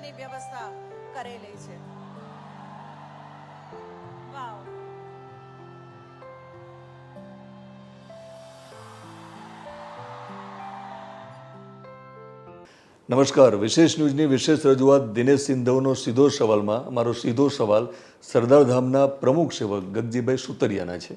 બેસવાની વ્યવસ્થા કરેલી છે. નમસ્કાર. વિશેષ ન્યૂઝની વિશેષ રજૂઆત દિનેશ સિંધવનો સીધો સવાલમાં. મારો સીધો સવાલ સરદાર ધામના પ્રમુખ સેવક ગગજીભાઈ સુતરિયાના છે.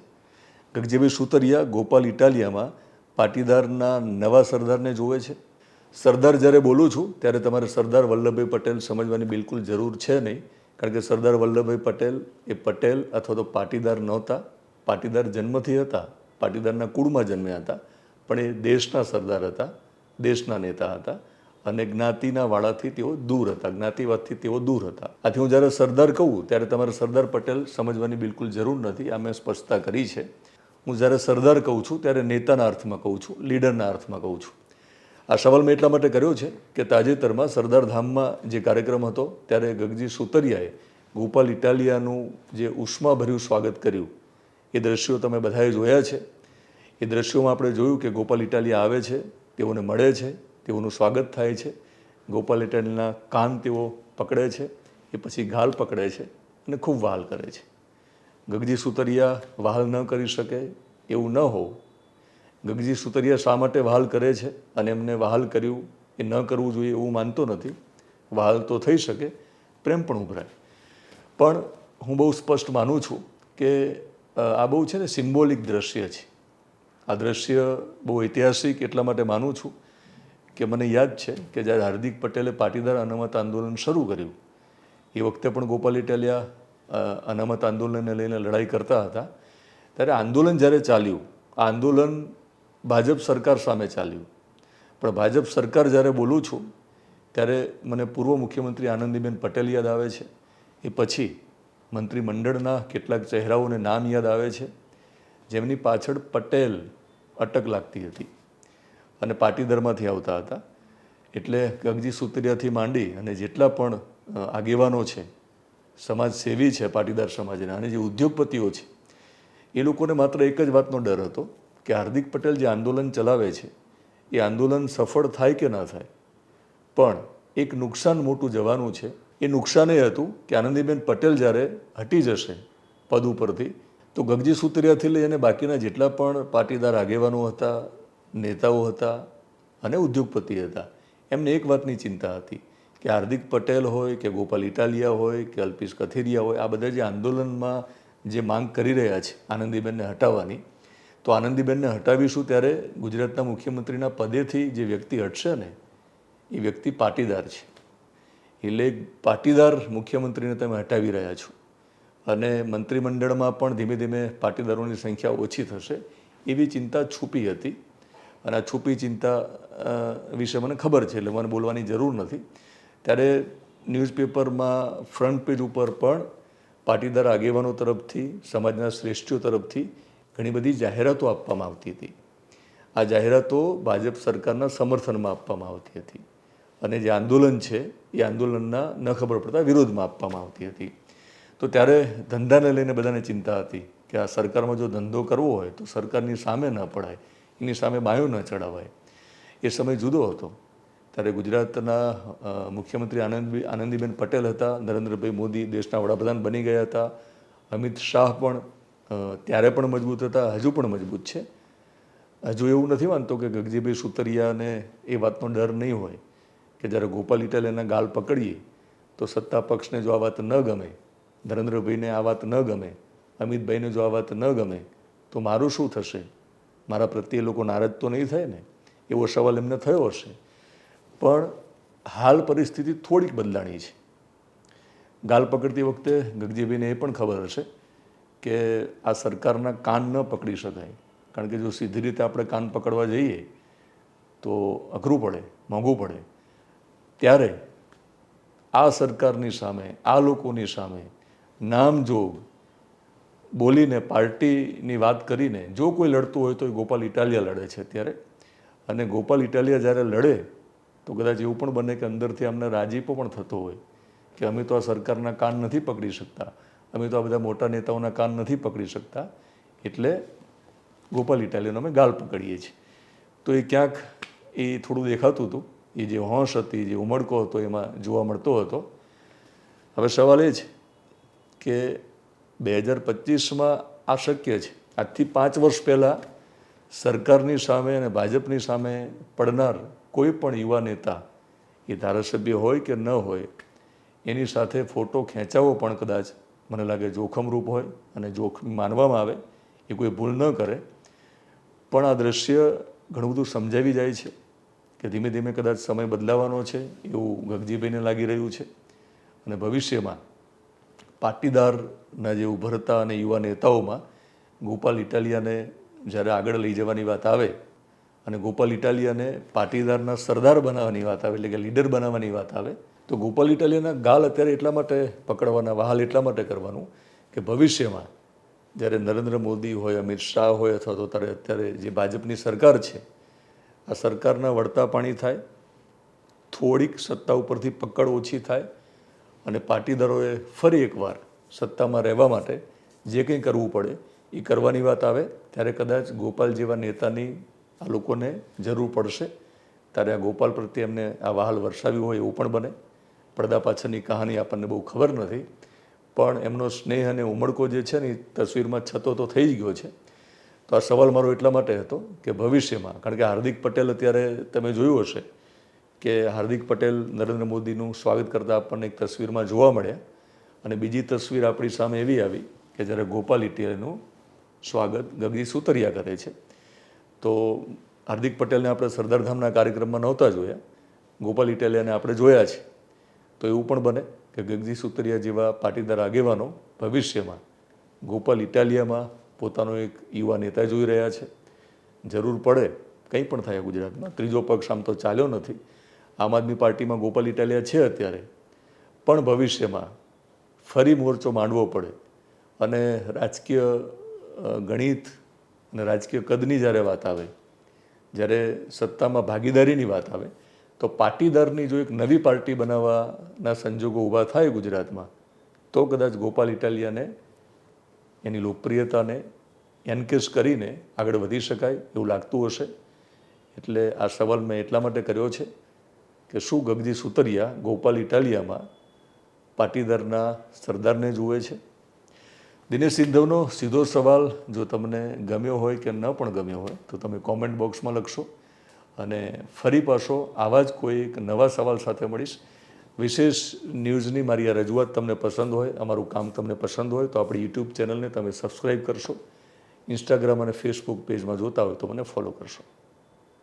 ગગજીભાઈ સુતરિયા ગોપાલ ઇટાલિયામાં પાટીદારના નવા સરદારને જોવે છે? સરદાર જ્યારે બોલું છું, ત્યારે તમારે સરદાર વલ્લભભાઈ પટેલ સમજવાની બિલકુલ જરૂર છે નહીં. કારણ કે સરદાર વલ્લભભાઈ પટેલ એ પટેલ અથવા તો પાટીદાર નહોતા. પાટીદાર જન્મથી હતા. પાટીદારના કુળમાં જન્મ્યા હતા. પણ એ દેશના સરદાર હતા, દેશના નેતા હતા અને જ્ઞાતિના વાળાથી તેઓ દૂર હતા. જ્ઞાતિવાદથી તેઓ દૂર હતા. આથી હું જ્યારે સરદાર કહું, ત્યારે તમારે સરદાર પટેલ સમજવાની બિલકુલ જરૂર નથી. આ મેં સ્પષ્ટતા કરી છે. હું જ્યારે સરદાર કહું છું, ત્યારે નેતાના અર્થમાં કહું છું, લીડરના અર્થમાં કહું છું. આ સવાલ મેં એટલા માટે કર્યો છે કે તાજેતરમાં સરદારધામમાં જે કાર્યક્રમ હતો, ત્યારે ગગજી સુતરિયાએ ગોપાલ ઇટાલિયાનું જે ઉષ્માભર્યું સ્વાગત કર્યું, એ દ્રશ્યો તમે બધાએ જોયા છે. એ દ્રશ્યોમાં આપણે જોયું કે ગોપાલ, ઇટાલિયા આવે છે, તેઓને મળે છે, તેઓનું સ્વાગત થાય છે. ગોપાલ, ઇટાલિયાના કાન તેઓ પકડે છે, એ પછી ગાલ પકડે છે અને ખૂબ વહાલ કરે છે. ગગજી સુતરિયા વહાલ ન કરી શકે એવું ન હોવું. ગગજી સુતરિયા શા માટે વહાલ કરે છે? અને એમને વહાલ કર્યું એ ન કરવું જોઈએ એવું માનતો નથી. વહાલ તો થઈ શકે, પ્રેમ પણ ઉભરાય. પણ હું બહુ સ્પષ્ટ માનું છું કે આ બહુ છે ને સિમ્બોલિક દ્રશ્ય છે. આ દ્રશ્ય બહુ ઐતિહાસિક એટલા માટે માનું છું કે મને યાદ છે કે જ્યારે હાર્દિક પટેલે પાટીદાર અનામત આંદોલન શરૂ કર્યું, એ વખતે પણ ગોપાલ ઇટાલિયા અનામત આંદોલનને લઈને લડાઈ કરતા હતા. ત્યારે આંદોલન જ્યારે ચાલ્યું, આ આંદોલન ભાજપ સરકાર સામે ચાલ્યું. પણ ભાજપ સરકાર જ્યારે બોલું છું, ત્યારે મને પૂર્વ મુખ્યમંત્રી આનંદીબેન પટેલ યાદ આવે છે. એ પછી મંત્રીમંડળના કેટલાક ચહેરાઓને નામ યાદ આવે છે. જેમની પાછળ પટેલ અટક લાગતી હતી અને પાટીદરમાંથી આવતા હતા. એટલે ગગજી સુતરિયાથી માંડી અને જેટલા પણ આગેવાનો છે સમાજ સેવી છે પાટીદાર સમાજના અને જે ઉદ્યોગપતિઓ છે, એ લોકોને માત્ર એક જ વાતનો ડર હતો કે હાર્દિક પટેલ જે આંદોલન ચલાવે છે, એ આંદોલન સફળ થાય કે ના થાય? પણ એક નુકસાન મોટું જવાનું છે. એ નુકસાન એ હતું કે આનંદીબેન પટેલ જ્યારે હટી જશે પદ ઉપરથી, તો ગગજી સુતરિયાથી લઈ અને બાકીના જેટલા પણ પાટીદાર આગેવાનો હતા, નેતાઓ હતા અને ઉદ્યોગપતિ હતા, એમને એક વાતની ચિંતા હતી કે હાર્દિક પટેલ હોય, કે ગોપાલ ઇટાલિયા હોય, કે અલ્પેશ કથિરિયા હોય, આ બધા જે આંદોલનમાં જે માંગ કરી રહ્યા છે આનંદીબેનને હટાવવાની તો આનંદીબેનને હટાવીશું ત્યારે ગુજરાતના મુખ્યમંત્રીના પદેથી જે વ્યક્તિ હટશે ને, એ વ્યક્તિ પાટીદાર છે. એટલે પાટીદાર મુખ્યમંત્રીને તમે હટાવી રહ્યા છો. અને મંત્રીમંડળમાં પણ ધીમે ધીમે પાટીદારોની સંખ્યા ઓછી થશે એવી ચિંતા છુપી હતી. અને આ છુપી ચિંતા વિશે મને ખબર છે, એટલે મને બોલવાની જરૂર નથી. ત્યારે ન્યૂઝપેપરમાં ફ્રન્ટ પેજ ઉપર પણ પાટીદાર આગેવાનો તરફથી, સમાજના શ્રેષ્ઠીઓ તરફથી ઘણી બધી જાહેરાતો આપવામાં આવતી હતી. આ જાહેરાતો ભાજપ સરકારના સમર્થનમાં આપવામાં આવતી હતી. અને જે આંદોલન છે, એ આંદોલનના ન ખબર પડતા વિરોધમાં આપવામાં આવતી હતી. તો ત્યારે ધંધાને લઈને બધાને ચિંતા હતી કે આ સરકારમાં જો ધંધો કરવો હોય, તો સરકારની સામે ન પડાય, એની સામે બાયો ન ચડાવાય. એ સમય જુદો હતો. ત્યારે ગુજરાતના મુખ્યમંત્રી આનંદ આનંદીબેન પટેલ હતા, નરેન્દ્રભાઈ મોદી દેશના વડાપ્રધાન બની ગયા હતા. અમિત શાહ પણ ત્યારે પણ મજબૂત હતા, હજુ પણ મજબૂત છે. હજુ એવું નથી માનતો કે ગગજીભાઈ સુતરિયાને એ વાતનો ડર નહીં હોય કે જ્યારે ગોપાલ ઇટાલિયાના ગાલ પકડીએ તો સત્તા પક્ષને જો આ વાત ન ગમે, નરેન્દ્રભાઈને આ વાત ન ગમે, અમિતભાઈને જો આ વાત ન ગમે, તો મારું શું થશે? મારા પ્રત્યે લોકો નારાજ તો નહીં થાય ને? એવો સવાલ એમને થયો હશે. પણ હાલ પરિસ્થિતિ થોડીક બદલાણી છે. ગાલ પકડતી વખતે ગગજીભાઈને એ પણ ખબર હશે કે આ સરકારના કાન ન પકડી શકાય. કારણ કે જો સીધી રીતે આપણે કાન પકડવા જઈએ, તો અઘરું પડે, મોંઘું પડે. ત્યારે આ સરકારની સામે, આ લોકોની સામે નામજોગ બોલીને પાર્ટીની વાત કરીને જો કોઈ લડતું હોય તો એ ગોપાલ ઇટાલિયા લડે છે અત્યારે. અને ગોપાલ ઇટાલિયા જ્યારે લડે, તો કદાચ એવું પણ બને કે અંદરથી અમને રાજીપો પણ થતો હોય કે અમે તો આ સરકારના કાન નથી પકડી શકતા. અમે તો આ બધા મોટા નેતાઓના કાન નથી પકડી શકતા. એટલે ગોપાલ ઇટાલિયન અમે ગાલ પકડીએ છીએ. તો એ ક્યાંક એ થોડું દેખાતું હતું. એ જે હોંશ હતી, જે ઉમળકો હતો, એમાં જોવા મળતો હતો. હવે સવાલ એ છે કે બે હજાર પચીસમાં આ શક્ય છે? આજથી પાંચ વર્ષ પહેલાં સરકારની સામે અને ભાજપની સામે પડનાર કોઈ પણ યુવા નેતા એ ધારાસભ્ય હોય કે ન હોય, એની સાથે ફોટો ખેંચાવો પણ કદાચ મને લાગે જોખમરૂપ હોય અને જોખમ માનવામાં આવે, એ કોઈ ભૂલ ન કરે. પણ આ દ્રશ્ય ઘણું બધું સમજાવી જાય છે કે ધીમે ધીમે કદાચ સમય બદલાવાનો છે, એવું ગગજીભાઈને લાગી રહ્યું છે. અને ભવિષ્યમાં પાટીદારના જે ઉભરતા અને યુવા નેતાઓમાં ગોપાલ ઇટાલિયાને જ્યારે આગળ લઈ જવાની વાત આવે અને ગોપાલ ઇટાલિયાને પાટીદારના સરદાર બનાવવાની વાત આવે, એટલે કે લીડર બનાવવાની વાત આવે તો ગોપાલ ઇટાલિયાના ગાલ અત્યારે એટલા માટે પકડવાના, વહાલ એટલા માટે કરવાનું કે ભવિષ્યમાં જ્યારે નરેન્દ્ર મોદી હોય, અમિત શાહ હોય અથવા તો ત્યારે અત્યારે જે ભાજપની સરકાર છે, આ સરકારના વળતા પાણી થાય, થોડીક સત્તા ઉપરથી પકડ ઓછી થાય અને પાટીદારોએ ફરી એકવાર સત્તામાં રહેવા માટે જે કંઈ કરવું પડે એ કરવાની વાત આવે, ત્યારે કદાચ ગોપાલ જેવા નેતાની આ લોકોને જરૂર પડશે. ત્યારે આ ગોપાલ પ્રત્યે એમને આ વહાલ વરસાવ્યું હોય એવું પણ બને. પડદા પાછળની કહાની આપણને બહુ ખબર નથી, પણ એમનો સ્નેહ અને ઉમળકો જે છે ને એ તસવીરમાં છતો તો થઈ જ ગયો છે. તો આ સવાલ મારો એટલા માટે હતો કે ભવિષ્યમાં, કારણ કે હાર્દિક પટેલ અત્યારે તમે જોયું હશે કે હાર્દિક પટેલ નરેન્દ્ર મોદીનું સ્વાગત કરતા આપણને એક તસવીરમાં જોવા મળ્યા અને બીજી તસવીર આપણી સામે એવી આવી કે જ્યારે ગોપાલ ઇટિયાનું સ્વાગત ગગજી સુતરિયા કરે છે. તો હાર્દિક પટેલને આપણે સરદારધામના કાર્યક્રમમાં નહોતા જોયા. ગોપાલ ઇટેલિયાને આપણે જોયા છે. તો એવું પણ બને કે ગગજી સુતરિયા જેવા પાટીદાર આગેવાનો ભવિષ્યમાં ગોપાલ ઇટાલિયામાં પોતાનો એક યુવા નેતા જોઈ રહ્યા છે. જરૂર પડે કંઈ પણ થાય ગુજરાતમાં. ત્રીજો પક્ષ આમ તો ચાલ્યો નથી. આમ આદમી પાર્ટીમાં ગોપાલ ઇટાલિયા છે અત્યારે. પણ ભવિષ્યમાં ફરી મોરચો માંડવો પડે. અને રાજકીય ગણિત અને રાજકીય કદની જ્યારે વાત આવે, જ્યારે સત્તામાં ભાગીદારીની વાત આવે તો પાટીદારની જો એક નવી પાર્ટી બનાવવાના સંજોગો ઊભા થાય ગુજરાતમાં, તો કદાચ ગોપાલ ઇટાલિયાને એની લોકપ્રિયતાને એનકેસ કરીને આગળ વધી શકાય એવું લાગતું હશે. એટલે આ સવાલ મેં એટલા માટે કર્યો છે કે શું ગગજી સુતરિયા ગોપાલ ઇટાલિયામાં પાટીદારના સરદારને જુએ છે? દિનેશ સિંધવનો સીધો સવાલ, જો તમને ગમ્યો હોય કે ન પણ ગમ્યો હોય, તો તમે કોમેન્ટ બોક્સમાં લખશો. અને ફરી પાછો આવા જ કોઈ એક નવા સવાલ સાથે મળીશ. વિશેષ ન્યૂઝની મારી આ રજૂઆત તમને પસંદ હોય, અમારું કામ તમને પસંદ હોય, તો આપણી યુટ્યુબ ચેનલને તમે સબસ્ક્રાઈબ કરશો. ઇન્સ્ટાગ્રામ અને ફેસબુક પેજમાં જોતા હોય તો મને ફોલો કરશો.